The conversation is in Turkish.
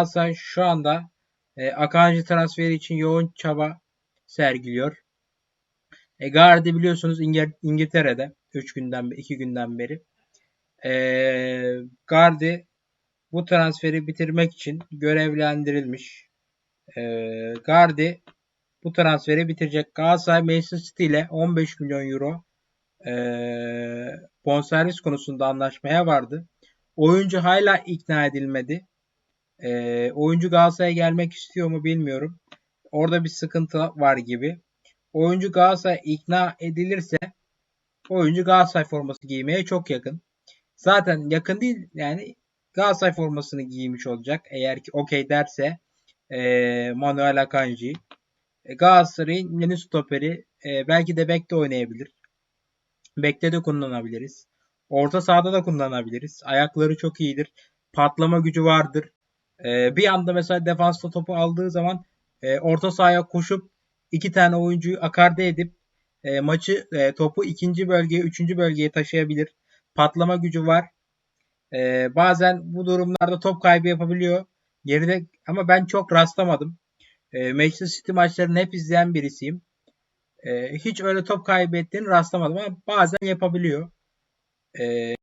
Galatasaray şu anda e, Akanji transferi için yoğun çaba sergiliyor. E, Gardi biliyorsunuz İngil- İngiltere'de 3 günden 2 günden beri. E, Gardi bu transferi bitirmek için görevlendirilmiş. E, Gardi bu transferi bitirecek. Galatasaray Manchester City ile 15 milyon euro e, bonservis konusunda anlaşmaya vardı. Oyuncu hala ikna edilmedi. E, oyuncu Galatasaray'a gelmek istiyor mu bilmiyorum. Orada bir sıkıntı var gibi. Oyuncu Galatasaray ikna edilirse oyuncu Galatasaray forması giymeye çok yakın. Zaten yakın değil yani Galatasaray formasını giymiş olacak. Eğer ki okey derse e, Manuel Akanji. E, Galatasaray'ın yeni stoperi e, belki de bekte oynayabilir. Bekte de kullanabiliriz. Orta sahada da kullanabiliriz. Ayakları çok iyidir. Patlama gücü vardır. E, bir anda mesela defansta topu aldığı zaman e, orta sahaya koşup iki tane oyuncuyu akarde edip e, maçı e, topu ikinci bölgeye, üçüncü bölgeye taşıyabilir. Patlama gücü var. E, bazen bu durumlarda top kaybı yapabiliyor. Geride ama ben çok rastlamadım. E, Manchester City maçlarını hep izleyen birisiyim. E, hiç öyle top kaybettiğini rastlamadım ama bazen yapabiliyor. E,